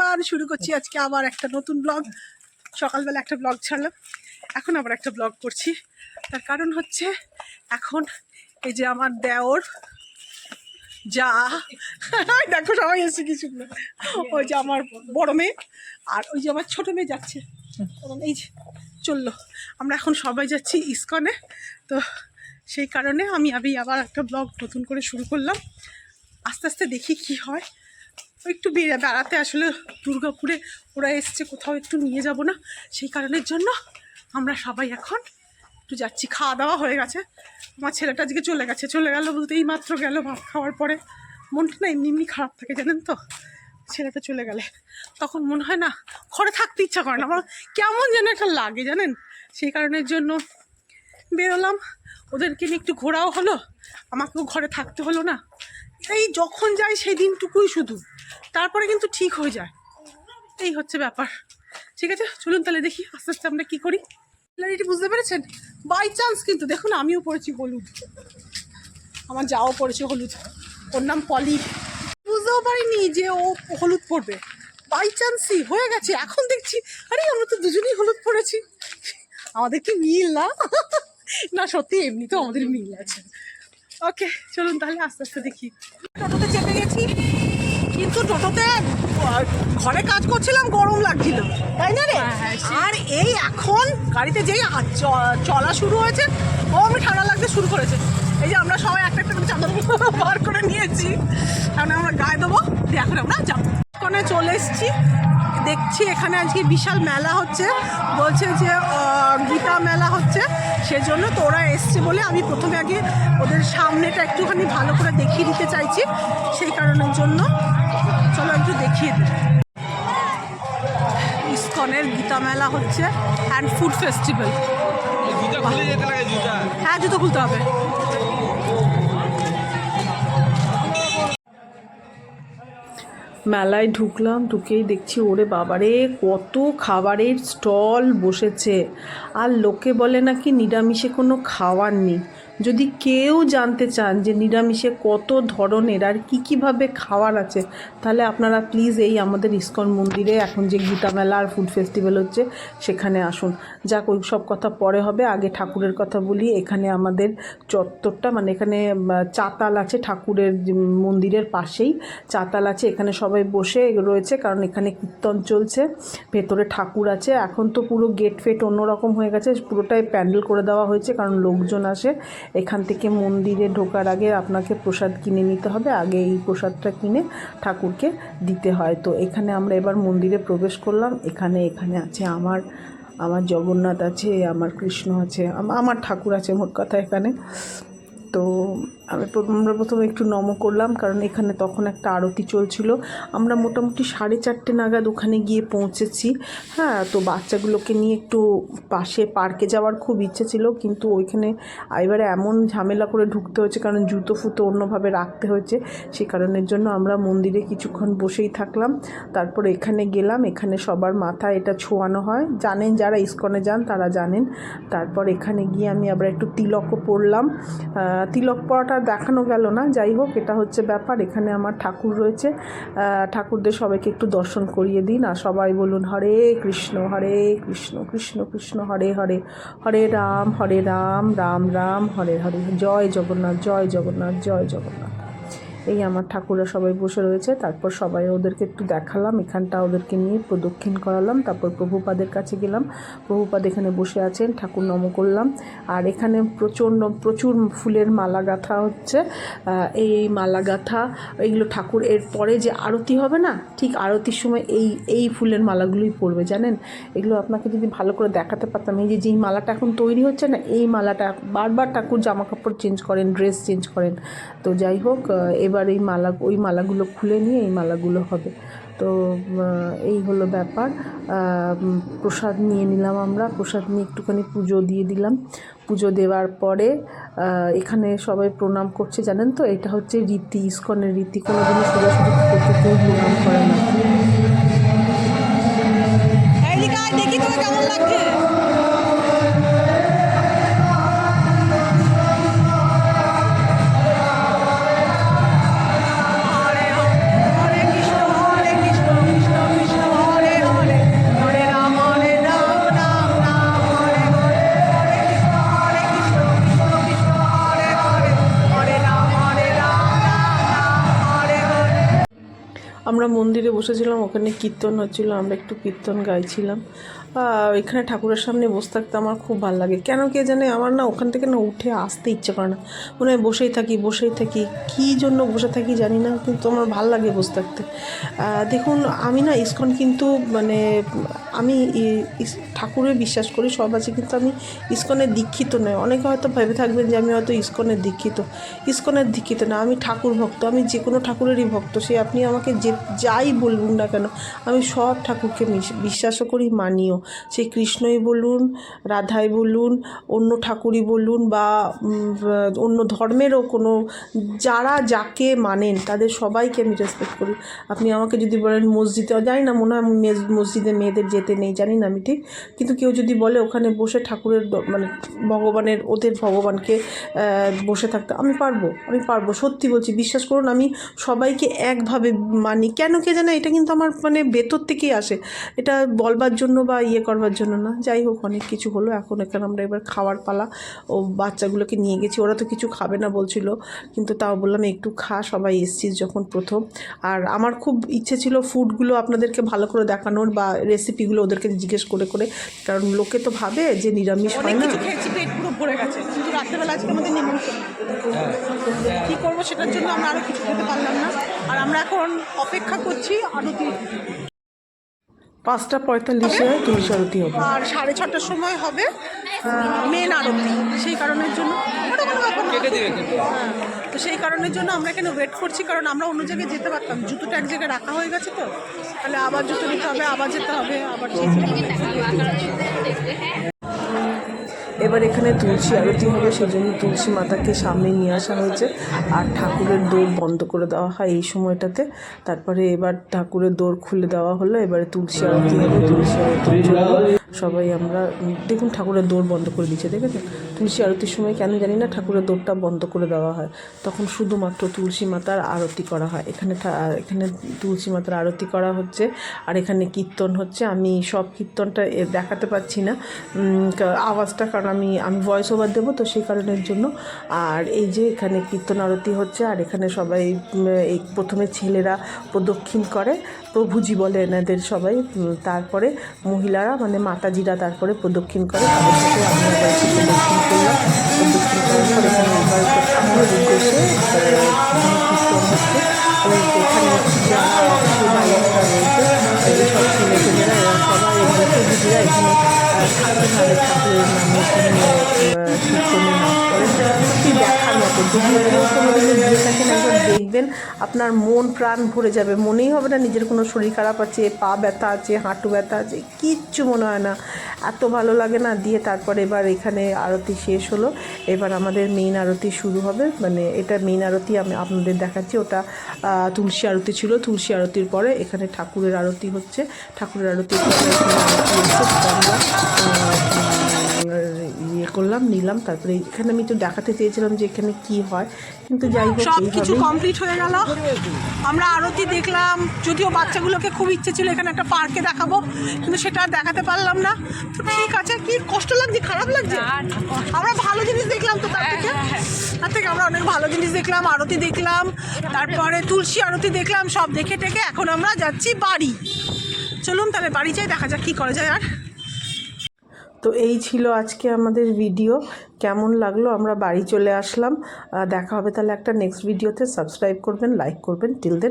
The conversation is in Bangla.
এভরিওয়ান শুরু করছি আজকে আবার একটা নতুন ব্লগ সকালবেলা একটা ব্লগ ছাড়লাম। এখন আবার একটা ব্লগ করছি। তার কারণ হচ্ছে, এখন এই যে আমার দেওর, যা দেখো সবাই এসে কিছু ওই যে আমার বড় মেয়ে, আর ওই যে আমার ছোট মেয়ে যাচ্ছে। এই যে চলল। আমরা এখন সবাই যাচ্ছি ইস্কনে। তো সেই কারণে আমি আমি আবার একটা ব্লগ নতুন করে শুরু করলাম। আস্তে আস্তে দেখি কি হয়। একটু বেড়ে, বেড়াতে আসলে দুর্গাপুরে ওরা এসছে, কোথাও একটু নিয়ে যাব না। সেই কারণের জন্য আমরা সবাই এখন একটু যাচ্ছি। খাওয়া দাওয়া হয়ে গেছে। আমার ছেলেটা আজকে চলে গেছে। চলে গেল বলতে এই মাত্র গেল ভাত খাওয়ার পরে। মনটা না এমনি এমনি খারাপ থাকে, জানেন তো? ছেলেটা চলে গেলে। তখন মনে হয় না, ঘরে থাকতে ইচ্ছা করে না। আমার কেমন যেন একটা লাগে, জানেন? সেই কারণের জন্য বেরোলাম। ওদেরকে নিয়ে একটু ঘোরাও হলো। আমাকেও ঘরে থাকতে হলো না। এই যখন যাই সেই দিনটুকুই শুধু। তারপরে কিন্তু ঠিক হয়ে যায়। এই হচ্ছে ব্যাপার। ঠিক আছে? চলুন তাহলে দেখি আস্তে আস্তে আমরা কী করি। এটি বুঝতে পেরেছেন? বাই চান্স কিন্তু, দেখুন, আমিও পড়েছি হলুদ। আমার যাও পড়েছে হলুদ। ওর নাম পলি। বুঝতেও পারিনি যে ও হলুদ পরবে বাই চান্সই হয়ে গেছে, এখন দেখছি, আরে, আমরা তো দুজনেই হলুদ পড়েছি। আমাদের কি মিল না? না, সত্যি এমনিতেও আমাদের মিল আছে। ওকে চলুন তাহলে আস্তে আস্তে দেখি। টোটোতে চেপে গেছি। কিন্তু টোটোতে ঘরে কাজ করছিলাম গরম লাগছিল। তাই না রে? আর এই এখন গাড়িতে যেই চলা শুরু হয়েছে ও আমি ঠান্ডা লাগতে শুরু করেছে। এই যে আমরা সবাই একটা একটা করে চাদর বার করে নিয়েছি। এখন আমরা গায়ে দেবো। এখন আমরা যাব ওখানে চলে এসেছি। দেখছি এখানে আজকে বিশাল মেলা হচ্ছে। বলছে যে গীতা মেলা হচ্ছে। সেজন্য তো ওরা এসছে বলে আমি প্রথমে আগে ওদের সামনেটা একটুখানি ভালো করে দেখিয়ে দিতে চাইছি। সেই কারণের জন্য। চলো একটু দেখিয়ে দিই। ইস্কনের গীতা মেলা হচ্ছে অ্যান্ড ফুড ফেস্টিভ্যাল হ্যাঁ জুতো খুলতে হবে। মেলায় ঢুকলাম ঢুকেই দেখছি ওরে বাবারে কত খাবারের স্টল বসেছে। আর লোকে বলে নাকি নিরামিষে কোনো খাওয়ার নেই। যদি কেউ জানতে চান যে নিরামিষে কত ধরনের আর কী কীভাবে খাওয়ার আছে, তাহলে আপনারা প্লিজ এই আমাদের ইস্কন মন্দিরে, এখন যে গীতা মেলা আর ফুড ফেস্টিভ্যাল হচ্ছে, সেখানে আসুন। যাক, ওই সব কথা পরে হবে। আগে ঠাকুরের কথা বলি। এখানে আমাদের চত্বরটা মানে এখানে চাতাল আছে ঠাকুরের মন্দিরের পাশেই। চাতাল আছে, এখানে সবাই বসে রয়েছে, কারণ এখানে কীর্তন চলছে, ভেতরে ঠাকুর আছে। এখন তো পুরো গেট ফেট অন্যরকম হয়ে গেছে, পুরোটাই প্যান্ডেল করে দেওয়া হয়েছে, কারণ লোকজন আসে। এখান থেকে মন্দিরে ঢোকার আগে আপনাকে প্রসাদ কিনে নিতে হবে। আগে এই প্রসাদটা কিনে ঠাকুরকে দিতে হয়। তো এখানে আমরা এবার মন্দিরে প্রবেশ করলাম। এখানে এখানে আছে আমার আমার জগন্নাথ আছে, আমার কৃষ্ণ আছে আমার ঠাকুর আছে মোট কথা এখানে। তো আমি আমরা প্রথমে একটু নম করলাম, কারণ এখানে তখন একটা আরতি চলছিল। আমরা মোটামুটি সাড়ে চারটে নাগাদ ওখানে গিয়ে পৌঁছেছি। হ্যাঁ তো বাচ্চাগুলোকে নিয়ে একটু পাশে পার্কে যাওয়ার খুব ইচ্ছে ছিল, কিন্তু ওইখানে এবারে এমন ঝামেলা করে ঢুকতে হয়েছে, কারণ জুতো ফুতো অন্যভাবে রাখতে হয়েছে। সে কারণের জন্য আমরা মন্দিরে কিছুক্ষণ বসেই থাকলাম। তারপর এখানে গেলাম, এখানে সবার মাথায় এটা ছোঁয়ানো হয়। জানেন যারা ইস্কনে যান, তারা জানেন। তারপর এখানে গিয়ে আমি আবার একটু তিলকও পড়লাম তিলক পরাটা দেখানো গেল না। যাই হোক, এটা হচ্ছে ব্যাপার। এখানে আমার ঠাকুর রয়েছে। ঠাকুরদের সবাইকে একটু দর্শন করিয়ে দিন আর সবাই বলুন, হরে কৃষ্ণ হরে কৃষ্ণ কৃষ্ণ কৃষ্ণ, হরে হরে হরে রাম হরে রাম রাম রাম, হরে হরে, জয় জগন্নাথ জয় জগন্নাথ জয় জগন্নাথ। এই আমার ঠাকুররা সবাই বসে রয়েছে। তারপর সবাই ওদেরকে একটু দেখালাম, এখানটা ওদেরকে নিয়ে প্রদক্ষিণ করালাম, তারপর প্রভুপাদের কাছে গেলাম। প্রভুপাদ এখানে বসে আছেন, ঠাকুর নম করলাম। আর এখানে প্রচণ্ড, প্রচুর ফুলের মালা গাঁথা হচ্ছে। এই মালা গাঁথা, এইগুলো ঠাকুর, এর পরে যে আরতি হবে না, ঠিক আরতির সময় এই এই ফুলের মালাগুলোই পড়বে, জানেন? এগুলো আপনাকে যদি ভালো করে দেখাতে পারতাম, এই যে, যেই মালাটা এখন তৈরি হচ্ছে না, এই মালাটা, বারবার ঠাকুর জামা কাপড় চেঞ্জ করেন, ড্রেস চেঞ্জ করেন। তো যাই হোক এবার এই মালা, ওই মালাগুলো খুলে নিয়ে এই মালাগুলো হবে। তো এই হলো ব্যাপার। প্রসাদ নিয়ে নিলাম আমরা। প্রসাদ নিয়ে একটুখানি পুজো দিয়ে দিলাম। পুজো দেওয়ার পরে এখানে সবাই প্রণাম করছে, জানেন তো? এটা হচ্ছে রীতি, ইস্কনের রীতি। কোনো দিনই সোজাসুজি প্রণাম করে না। আমরা মন্দিরে বসেছিলাম ওখানে কীর্তন হচ্ছিল আমরা একটু কীর্তন গাইছিলাম। এখানে ঠাকুরের সামনে বসে থাকতে আমার খুব ভালো লাগে। কেন কে জানে আমার না ওখান থেকে না উঠে আসতে ইচ্ছে করে না। মনে হয় বসেই থাকি বসেই থাকি। কী জন্য বসে থাকি জানি না, কিন্তু আমার ভালো লাগে বসে থাকতে। দেখুন, আমি না ইস্কন কিন্তু মানে আমি ঠাকুরে বিশ্বাস করি, সব আছে, কিন্তু আমি ইস্কনের দীক্ষিত নয় অনেকে হয়তো ভেবে থাকবেন যে আমি হয়তো ইস্কনের দীক্ষিত। ইস্কনের দীক্ষিত না, আমি ঠাকুর ভক্ত, আমি যে কোনো ঠাকুরেরই ভক্ত, সে আপনি আমাকে যে, যাই বলুন না কেন, আমি সব ঠাকুরকে বিশ্বাসও করি, মানিও। সেই কৃষ্ণই বলুন, রাধাই বলুন, অন্য ঠাকুরই বলুন বা অন্য ধর্মেরও কোনো, যারা যাকে মানেন তাদের সবাইকে আমি রেসপেক্ট করি। আপনি আমাকে যদি বলেন মসজিদে, জানি না, মনে হয় মসজিদে মেয়েদের যেতে নেই, জানি না আমি ঠিক। কিন্তু কেউ যদি বলে ওখানে বসে ঠাকুরের মানে ভগবানের, ওদের ভগবানকে বসে থাকতে, আমি পারব আমি পারব, সত্যি বলছি, বিশ্বাস করুন আমি সবাইকে একভাবে মানি। কেন কে জানে, এটা কিন্তু আমার মানে ভেতর থেকেই আসে। এটা বলবার জন্য বা ইয়ে করবার জন্য না। যাই হোক অনেক কিছু হলো। এখন এখানে আমরা এবার খাওয়ার পালা। ও বাচ্চাগুলোকে নিয়ে গেছি। ওরা তো কিছু খাবে না বলছিল কিন্তু তাও বললাম একটু খা সবাই এসছিস যখন প্রথম। আর আমার খুব ইচ্ছে ছিল ফুডগুলো আপনাদেরকে ভালো করে দেখানোর বা রেসিপিগুলো ওদেরকে জিজ্ঞেস করে করে। কারণ লোকে তো ভাবে যে নিরামিষ হয় না। কিছু খেয়েছি পেট পুরো ভরে গেছে। কিন্তু রাত্রেবেলা আজকে আমাদের নিমন্ত্রণ কী করব সেটার জন্য আমরা আরও কিছু খেতে পারলাম না। আর আমরা এখন অপেক্ষা করছি আরতি পাঁচটা পঁয়তাল্লিশে তুলসী আরতি হবে। আর সাড়ে ছটার সময় হবে মেন আরতি। সেই কারণের জন্য হ্যাঁ, তো সেই কারণের জন্য আমরা এখানে ওয়েট করছি কারণ আমরা অন্য জায়গায় যেতে পারতাম। জুতোটা এক জায়গায় রাখা হয়ে গেছে তো। তাহলে আবার জুতো নিতে হবে আবার যেতে হবে আবার যেতে হবে। এবার এখানে তুলসী আরতি হবে সেই জন্য তুলসী মাতাকে সামনে নিয়ে আসা হয়েছে। আর ঠাকুরের দৌড় বন্ধ করে দেওয়া হয় এই সময়টাতে। তারপরে এবার ঠাকুরের দৌড় খুলে দেওয়া হলো, এবারে তুলসী আরতি হবে, তুলসী আরতির সবাই আমরা, দেখুন ঠাকুরের দৌড় বন্ধ করে দিচ্ছে দেখেছেন? তুলসী আরতির সময় কেন জানি না ঠাকুরের দৌড়টা বন্ধ করে দেওয়া হয়। তখন শুধুমাত্র তুলসী মাতার আরতি করা হয়। এখানে এখানে তুলসী মাতার আরতি করা হচ্ছে আর এখানে কীর্তন হচ্ছে। আমি সব কীর্তনটা দেখাতে পাচ্ছি না। আওয়াজটা কারণ আমি আমি ভয়েস ওভার দেবো তো সেই কারণের জন্য। আর এই যে এখানে কীর্তন আরতি হচ্ছে আর এখানে সবাই প্রথমে ছেলেরা প্রদক্ষিণ করে। প্রভুজি বলে এনাদের সবাই তারপরে মহিলারা মানে মাতাজিরা তারপরে প্রদক্ষিণ করে, তাদের সাথে আমি প্রদক্ষিণ করলাম। প্রদক্ষিণ করার রয়েছে সবাই এখানে সত্যি দেখার মতো দেখবেন, আপনার মন প্রাণ ভরে যাবে। মনেই হবে না নিজের কোনো শরীর খারাপ আছে, পা ব্যথা আছে, হাঁটু ব্যথা আছে, কিচ্ছু মনে হয় না। এত ভালো লাগে না, দিয়ে তারপর এবার এখানে আরতি শেষ হলো। এবার আমাদের মেইন আরতি শুরু হবে। মানে এটা মেইন আরতি আমি আপনাদের দেখাচ্ছি। ওটা তুলসী আরতি ছিল। তুলসী আরতির পরে এখানে ঠাকুরের আরতি হচ্ছে। ঠাকুরের আরতি করলাম নিলাম তারপরে এখানে আমি একটু দেখাতে চেয়েছিলাম যে এখানে কি হয়। কিন্তু যাই হোক সব কিছু কমপ্লিট হয়ে গেল। আমরা আরতি দেখলাম যদিও বাচ্চাগুলোকে খুব ইচ্ছে ছিল এখানে একটা পার্কে দেখাবো কিন্তু সেটা আর দেখাতে পারলাম না। তো ঠিক আছে কি কষ্ট লাগছে খারাপ লাগছে? আমরা ভালো জিনিস দেখলাম তো তার থেকে। তার থেকে আমরা অনেক ভালো জিনিস দেখলাম আরতি দেখলাম তারপরে তুলসী আরতি দেখলাম সব দেখে টেকে এখন আমরা যাচ্ছি বাড়ি। চলুন তাহলে বাড়ি যাই দেখা যাক কী করা যায় আর। তো এই ছিল আজকে আমাদের ভিডিও কেমন লাগল? আমরা বাড়ি চলে আসলাম। দেখা হবে তাহলে একটা নেক্সট ভিডিওতে সাবস্ক্রাইব করবেন লাইক করবেন। Till then